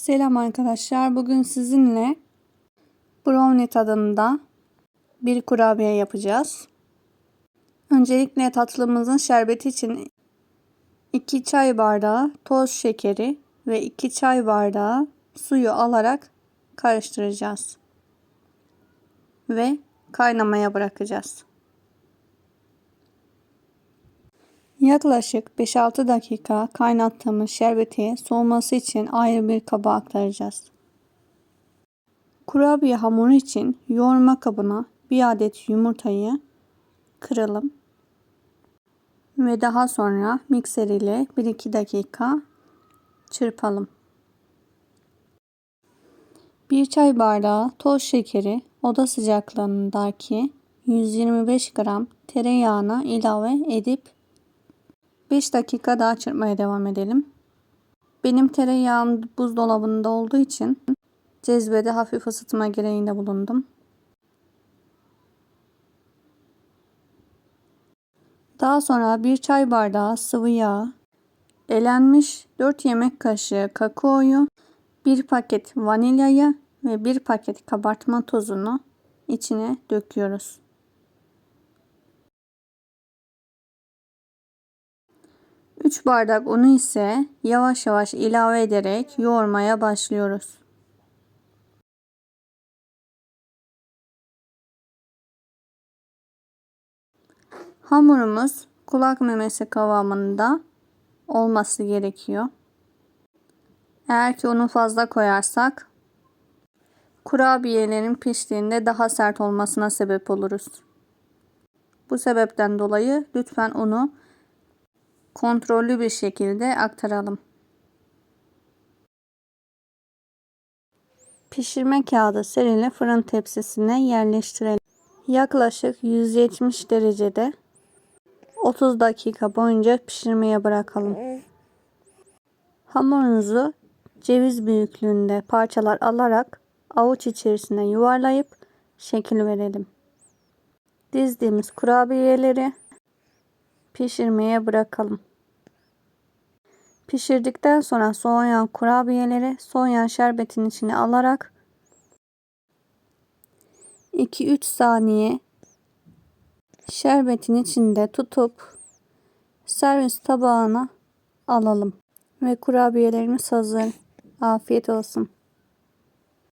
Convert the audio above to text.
Selam arkadaşlar. Bugün sizinle brownie tadında bir kurabiye yapacağız. Öncelikle tatlımızın şerbeti için 2 çay bardağı toz şekeri ve 2 çay bardağı suyu alarak karıştıracağız. Ve kaynamaya bırakacağız. Yaklaşık 5-6 dakika kaynattığımız şerbeti soğuması için ayrı bir kaba aktaracağız. Kurabiye hamuru için yoğurma kabına bir adet yumurtayı kıralım. Ve daha sonra mikser ile 1-2 dakika çırpalım. 1 çay bardağı toz şekeri oda sıcaklığındaki 125 gram tereyağına ilave edip 5 dakika daha çırpmaya devam edelim. Benim tereyağım buzdolabında olduğu için cezvede hafif ısıtma gereğinde bulundum. Daha sonra bir çay bardağı sıvı yağ, elenmiş 4 yemek kaşığı kakaoyu, bir paket vanilyayı ve bir paket kabartma tozunu içine döküyoruz. 3 bardak unu ise yavaş yavaş ilave ederek yoğurmaya başlıyoruz. Hamurumuz kulak memesi kıvamında olması gerekiyor. Eğer ki unu fazla koyarsak kurabiyelerin piştiğinde daha sert olmasına sebep oluruz. Bu sebepten dolayı lütfen unu kontrollü bir şekilde aktaralım. Pişirme kağıdı serili fırın tepsisine yerleştirelim. Yaklaşık 170 derecede 30 dakika boyunca pişirmeye bırakalım. Hamurunuzu ceviz büyüklüğünde parçalar alarak avuç içerisine yuvarlayıp şekil verelim. Dizdiğimiz kurabiyeleri pişirmeye bırakalım. Pişirdikten sonra soğuyan kurabiyeleri soğuyan şerbetin içine alarak 2-3 saniye şerbetin içinde tutup servis tabağına alalım. Ve kurabiyelerimiz hazır. Afiyet olsun.